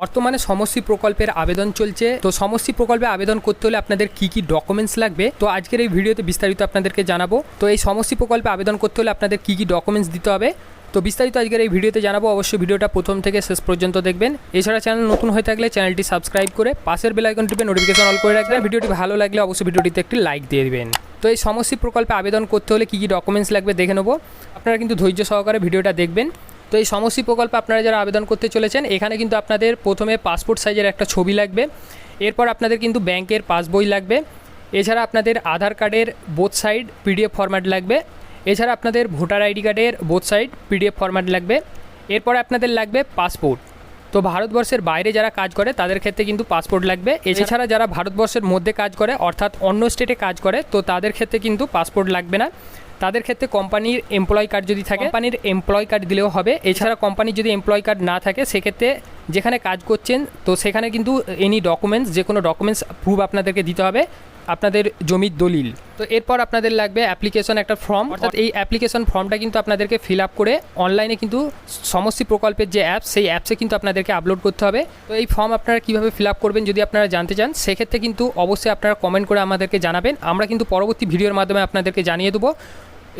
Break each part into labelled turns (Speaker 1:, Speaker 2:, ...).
Speaker 1: বর্তমানে সমষ্টি প্রকল্পের আবেদন চলছে। তো সমষ্টি প্রকল্পে আবেদন করতে হলে আপনাদের কি কি ডকুমেন্টস লাগবে? তো আজকের এই ভিডিওতে বিস্তারিত আপনাদেরকে জানাব। তো এই সমষ্টি প্রকল্পে আবেদন করতে হলে আপনাদের কি কি ডকুমেন্টস দিতে হবে? তো বিস্তারিত আজকের এই ভিডিওতে জানাব। অবশ্যই ভিডিওটা প্রথম থেকে শেষ পর্যন্ত দেখবেন। এছাড়া চ্যানেল নতুন হয়ে থাকলে চ্যানেলটি সাবস্ক্রাইব করে পাশের বেল আইকন টিপে নোটিফিকেশন অল করে রাখবেন। ভিডিওটি ভালো লাগলে অবশ্যই ভিডিওটিতে একটি লাইক দিয়ে দেবেন। তো এই সমষ্টি প্রকল্পে আবেদন করতে হলে কী কী ডকুমেন্টস লাগবে দেখে নেব। আপনারা কিন্তু ধৈর্য সহকারে ভিডিওটা দেখবেন। তো এই সমষ্টি প্রকল্পে আপনারা যারা আবেদন করতে চলেছেন, এখানে কিন্তু আপনাদের প্রথমে পাসপোর্ট সাইজের একটা ছবি লাগবে। এরপর আপনাদের কিন্তু ব্যাংকের পাসবই লাগবে। এছাড়া আপনাদের আধার কার্ডের বোথ সাইড পিডিএফ ফরম্যাট লাগবে। এছাড়া আপনাদের ভোটার আইডি কার্ডের বোথ সাইড পিডিএফ ফরম্যাট লাগবে। এরপর আপনাদের লাগবে পাসপোর্ট তো ভারতবর্ষের বাইরে যারা কাজ করে, তাদের ক্ষেত্রে কিন্তু পাসপোর্ট লাগবে। এছাড়া যারা ভারতবর্ষের মধ্যে কাজ করে, অর্থাৎ অন্য স্টেটে কাজ করে, তো তাদের ক্ষেত্রে কিন্তু পাসপোর্ট লাগবে না। তাদের ক্ষেত্রে কোম্পানির এমপ্লয় কার্ড যদি থাকে, কোম্পানির এমপ্লয় কার্ড দিলেও হবে। এছাড়া কোম্পানির যদি এমপ্লয় কার্ড না থাকে, সেক্ষেত্রে যেখানে কাজ করছেন, তো সেখানে কিন্তু এনি ডকুমেন্টস যে কোনো ডকুমেন্টস প্রুফ আপনাদেরকে দিতে হবে। আপনাদের জমির দলিল। তো এরপর আপনাদের লাগবে অ্যাপ্লিকেশন একটা ফর্ম অর্থাৎ এই অ্যাপ্লিকেশন ফর্মটা কিন্তু আপনাদেরকে ফিল আপ করে অনলাইনে কিন্তু সমস্ত প্রকল্পের যে অ্যাপ সেই অ্যাপসে কিন্তু আপনাদেরকে আপলোড করতে হবে। তো এই ফর্ম আপনারা কীভাবে ফিল আপ করবেন যদি আপনারা জানতে চান, সেক্ষেত্রে কিন্তু অবশ্যই আপনারা কমেন্ট করে আমাদেরকে জানাবেন। আমরা কিন্তু পরবর্তী ভিডিওর মাধ্যমে আপনাদেরকে জানিয়ে দেবো।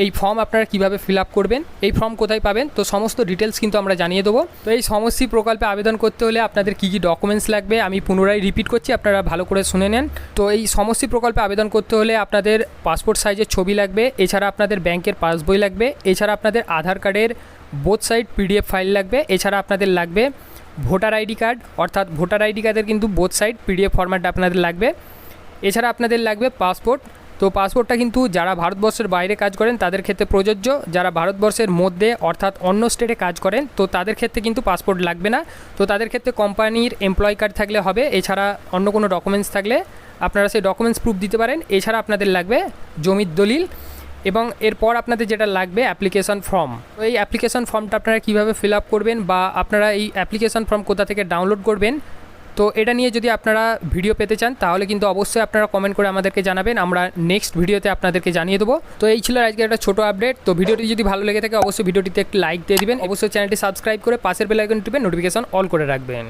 Speaker 1: এই ফর্ম আপনারা কীভাবে ফিল আপ করবেন, এই ফর্ম কোথায় পাবেন, তো সমস্ত ডিটেলস কিন্তু আমরা জানিয়ে দেবো। তো এই সমষ্টি প্রকল্পে আবেদন করতে হলে আপনাদের কী কী ডকুমেন্টস লাগবে, আমি পুনরায় রিপিট করছি, আপনারা ভালো করে শুনে নেন। তো এই সমষ্টি প্রকল্পে আবেদন করতে হলে আপনাদের পাসপোর্ট সাইজের ছবি লাগবে, এছাড়া আপনাদের ব্যাংকের পাসবই লাগবে, এছাড়া আপনাদের আধার কার্ডের বোথ সাইড পিডিএফ ফাইল লাগবে, এছাড়া আপনাদের লাগবে ভোটার আইডি কার্ড অর্থাৎ ভোটার আইডি কার্ডের কিন্তু বোথ সাইড পিডিএফ ফরম্যাট আপনাদের লাগবে। এছাড়া আপনাদের লাগবে পাসপোর্ট তো পাসপোর্টটা কিন্তু যারা ভারতবর্ষের বাইরে কাজ করেন, তাদের ক্ষেত্রে প্রযোজ্য। যারা ভারতবর্ষের মধ্যে অর্থাৎ অন্য স্টেটে কাজ করেন, তো তাদের ক্ষেত্রে কিন্তু পাসপোর্ট লাগবে না। তো তাদের ক্ষেত্রে কোম্পানির এমপ্লয় কার্ড থাকলে হবে, এছাড়া অন্য কোনো ডকুমেন্টস থাকলে আপনারা সেই ডকুমেন্টস প্রুফ দিতে পারেন। এছাড়া আপনাদের লাগবে জমির দলিল এবং এরপর আপনাদের যেটা লাগবে অ্যাপ্লিকেশন ফর্ম তো এই অ্যাপ্লিকেশন ফর্মটা আপনারা কীভাবে ফিল আপ করবেন বা আপনারা এই অ্যাপ্লিকেশন ফর্ম কোথা থেকে ডাউনলোড করবেন তো এটা নিয়ে যদি আপনারা ভিডিও পেতে চান, তাহলে কিন্তু অবশ্যই আপনারা কমেন্ট করে আমাদেরকে জানাবেন। আমরা নেক্সট ভিডিওতে আপনাদেরকে জানিয়ে দেবো। তো এই ছিল আজকে একটা ছোটো আপডেট তো ভিডিওটি যদি ভালো লেগে থাকে, অবশ্যই ভিডিওটিতে একটি লাইক দিয়ে দিবেন। অবশ্যই চ্যানেলটি সাবস্ক্রাইব করে পাশের বেলাইকন টিপে নোটিফিকেশন অল করে রাখবেন।